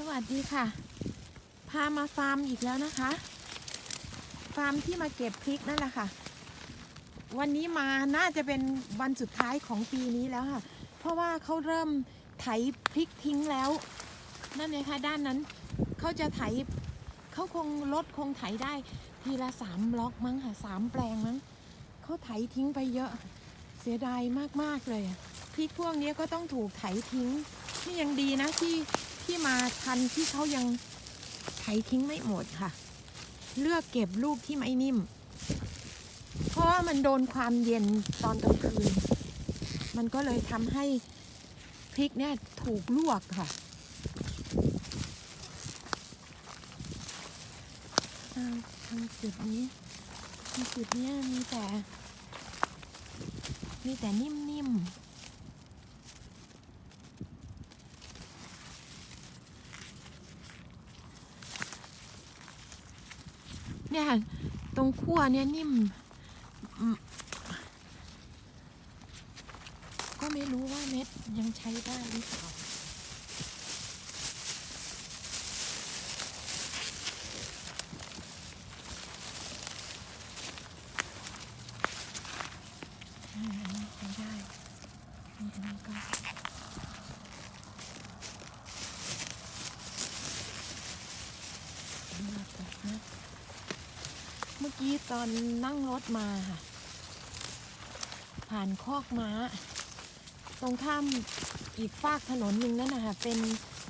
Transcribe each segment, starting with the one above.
สวัสดีค่ะ พามาฟาร์มอีกแล้วนะคะ ฟาร์มที่มาเก็บพริกนั่นแหละค่ะ วันนี้มาน่าจะเป็นวันสุดท้ายของปีนี้แล้วค่ะ เพราะว่าเขาเริ่มไถพริกทิ้งแล้ว นั่นเลยค่ะด้านนั้นเขาจะไถเขาคงรถคงไถได้ทีละสามบล็อกมั้งค่ะสามแปลงมั้งเขาไถทิ้งไปเยอะเสียดายมากๆเลยพริกพวกนี้ก็ต้องถูกไถทิ้งนี่ยังดีนะที่ ที่มาทันที่เขายังไถทิ้งไม่หมดค่ะ เลือกเก็บลูกที่ไม่นิ่ม เพราะว่ามันโดนความเย็นตอนกลางคืน มันก็เลยทำให้พริกเนี่ยถูกลวกค่ะอ้าทางจุดนี้ทางจุดเนี้ยมีแต่ มีแต่นิ่มๆ เนี่ยค่ะ ตรงขั้วเนี่ยนิ่ม ก็ไม่รู้ว่าเม็ดยังใช้ได้หรือเปล่า เมื่อกี้ตอนนั่งรถมาค่ะ ผ่านคอกม้า ตรงข้ามอีกฝากถนนหนึ่งนั่นนะคะเป็น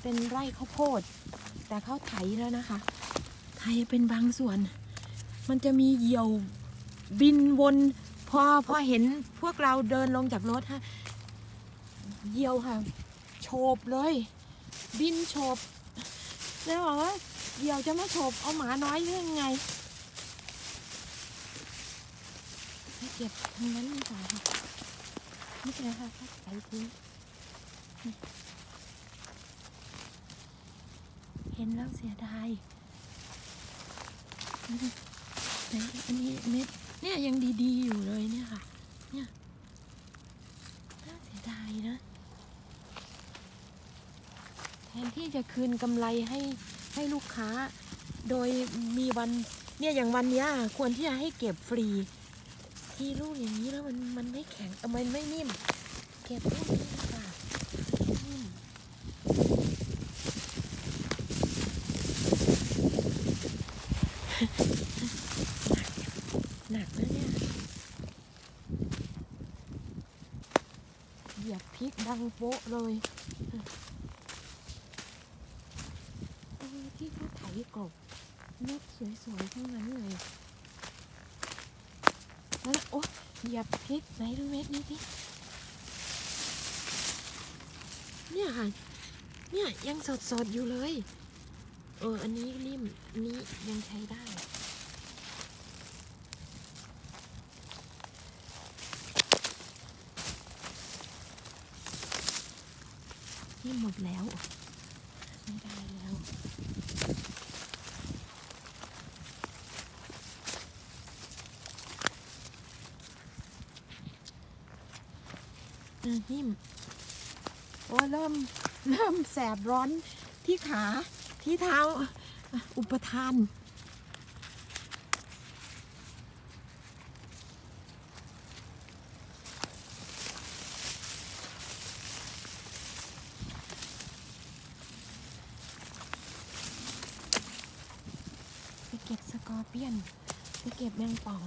เป็นไร่ข้าวโพด แต่เขาไถแล้วนะคะ ไถเป็นบางส่วน มันจะมีเหยี่ยวบินวน พอพอเห็นพวกเราเดินลงจากรถฮะเหยี่ยวค่ะ โฉบเลย บินโฉบแล้วบอกว่าเหยี่ยวจะมาโฉบเอาหมาน้อยเรื่องไง เก็บทางนั้นดีกว่าค่ะนี่เป็นไรค่ะถ้าใส่ทิ้งนี่เห็นแล้วเสียดายนี่ดิไหนอันนี้เม็ดเนี่ยยังดีๆอยู่เลยเนี่ยค่ะ เนี่ยน่าเสียดายนะ แทนที่จะคืนกำไรให้ให้ลูกค้า โดยมีวันเนี่ยอย่างวันนี้ควรที่จะให้เก็บฟรี ที่ลูกอย่างนี้แล้วมันมันไม่แข็งมันไม่นิ่ม เก็บลูกนี้ดีกว่านิ่มหนักหนักนะเนี่ยเหยียบพริกดังโป๊ะเลยที่เขาไถกบเม็ดสวยๆทั้งนั้นเลย แล้วโอ้เหยียบพริกไหนดูเม็ดนี้สิเนี่ยค่ะ เนี่ยยังสดสดๆอยู่เลย เออ อันนี้นิ่มอันนี้ยังใช้ได้ นี่หมดแล้ว ไม่ได้แล้ว เออ นิ่ม โอ้เริ่มเริ่มแสบร้อนที่ขาที่เท้าอุปทานไปเก็บสกอร์เปียนไปเก็บแมงป่อง